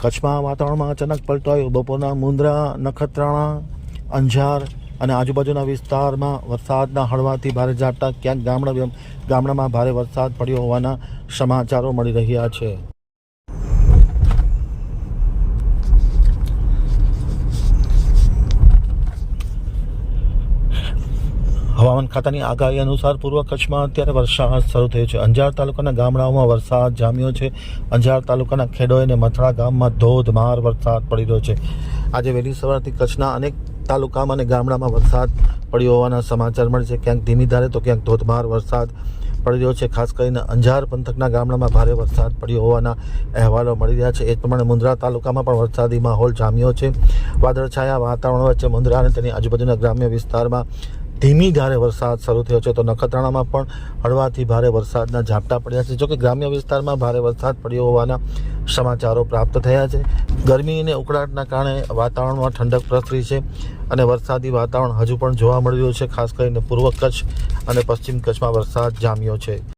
કચ્છમાં વાતાવરણમાં અચાનક પલટો આવ્યો બપોરના મુંદ્રા, નખત્રાણા, અંજાર અને આજુબાજુના વિસ્તારમાં વરસાદના હળવાથી ભારે ઝાપટા. ક્યાંક ગામડા, ગામડામાં ભારે વરસાદ પડ્યો હોવાના સમાચારો મળી રહ્યા છે. હવામાન ખાતાની આગાહી અનુસાર પૂર્વ કચ્છમાં અત્યારે વરસાદ શરૂ થયો છે. અંજાર તાલુકાના ગામડાઓમાં વરસાદ જામ્યો છે. અંજાર તાલુકાના ખેડોઈ અને મથડા ગામમાં ધોધમાર વરસાદ પડી રહ્યો છે. આજે વહેલી સવારથી કચ્છના અનેક તાલુકામાં અને ગામડામાં વરસાદ પડ્યો હોવાના સમાચાર મળે છે. ક્યાંક ધીમી ધારે તો ક્યાંક ધોધમાર વરસાદ પડી રહ્યો છે. ખાસ કરીને અંજાર પંથકના ગામડામાં ભારે વરસાદ પડ્યો હોવાના અહેવાલો મળી રહ્યા છે. એ પ્રમાણે મુંદ્રા તાલુકામાં પણ વરસાદી માહોલ જામ્યો છે. વાદળછાયા વાતાવરણ વચ્ચે મુંદ્રા અને તેની આજુબાજુના ગ્રામ્ય વિસ્તારમાં ધીમી ધારે વરસાદ શરૂ થયો છે, તો નખત્રાણામાં પણ હળવાથી ભારે વરસાદના ઝાપટા પડ્યા છે. જોકે ગ્રામ્ય વિસ્તારમાં ભારે વરસાદ પડ્યો હોવાના સમાચારો પ્રાપ્ત થયા છે. ગરમી અને ઉકળાટના કારણે વાતાવરણમાં ઠંડક પ્રસરી છે અને વરસાદી વાતાવરણ હજુ પણ જોવા મળી રહ્યું છે, ખાસ કરીને પૂર્વ કચ્છ અને પશ્ચિમ કચ્છમાં વરસાદ જામ્યો છે.